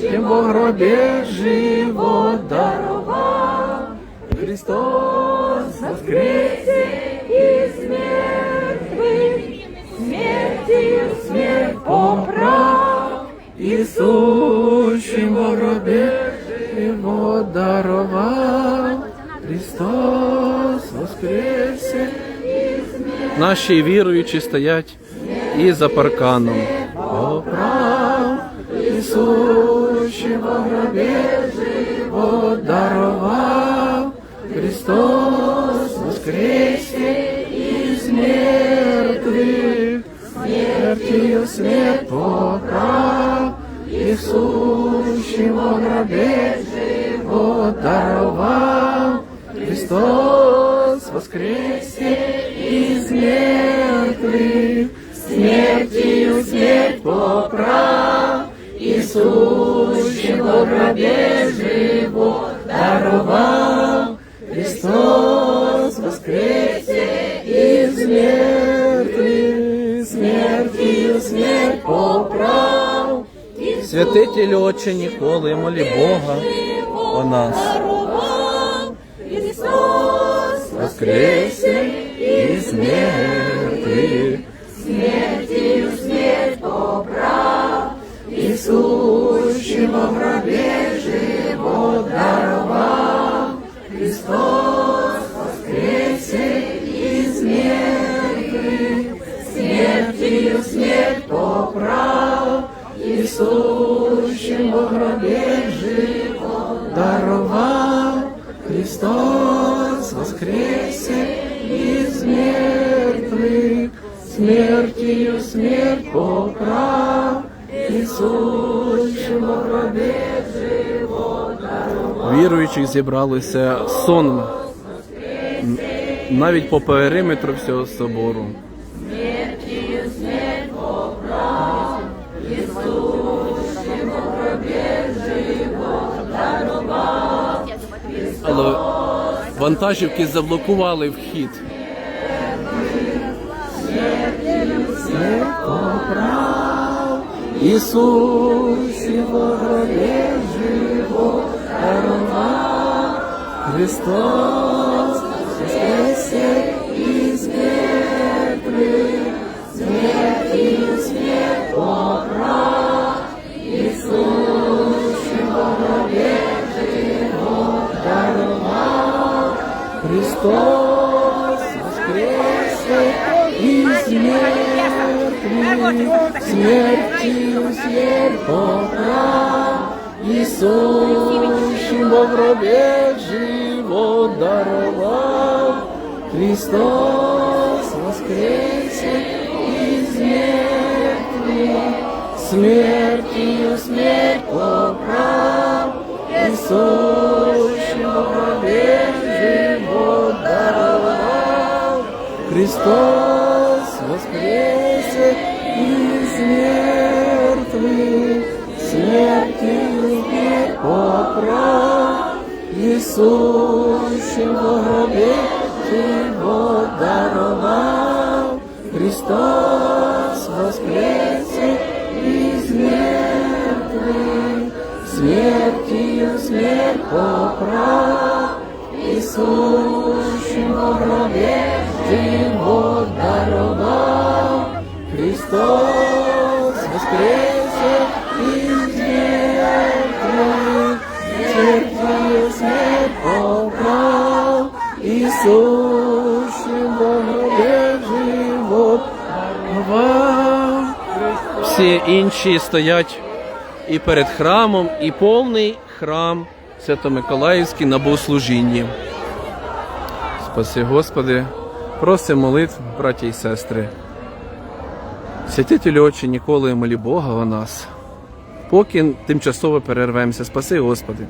Тем во гробе живот даровал, Христос воскресе из мертвых, смертью смерть поправ, Иисущим во гробе живот даровал, Христос воскресе Наші віруючі стоять і за парканом. Поправ Ісуші во гробі живот дарував, Христос воскресе із мертвих, смертію смерть поправ, Ісуші во гробі живот дарував, Христос воскресе из мертвых, смертью смерть поправ, Во гробе живот даровал, Христос воскресе из мертвых, смертью смерть поправ, Святитель Отче ніколи молі Бога о нас. Христос воскресе из мертвых, Иисущим во гробе живот даровал, Христос воскресе из мертвых, смертью смерть поправ, Ісущим во гробі Віруючих зібралися сон навіть по периметру всього собору. Але вантажівки заблокували вхід. Ісус живо Христос воскресе із мертвих, смертю Христос воскресе із мертвих, смертью смерть поправ, Ісущим во гробе живот даровал, Христос воскресе из мертвых, смертью смерть поправ, Христос воскресе из мертвых, смертью смерть поправ, Иисущим во гробе живот даровал, Христос воскресе из мертвых, смертью смерть поправ, Иисущим во гробе живот даровал, Христос воскресе из мертвых, смертью смерть поправ, Иисущим во гробе живот даровал. Всі інші стоять і перед храмом, і повний храм Свято-Миколаївський на богослужінні. Спаси Господи, просимо молитв, браті і сестри. Святителю очі ніколи молі Бога о нас. Поки тимчасово перервемося. Спаси Господи.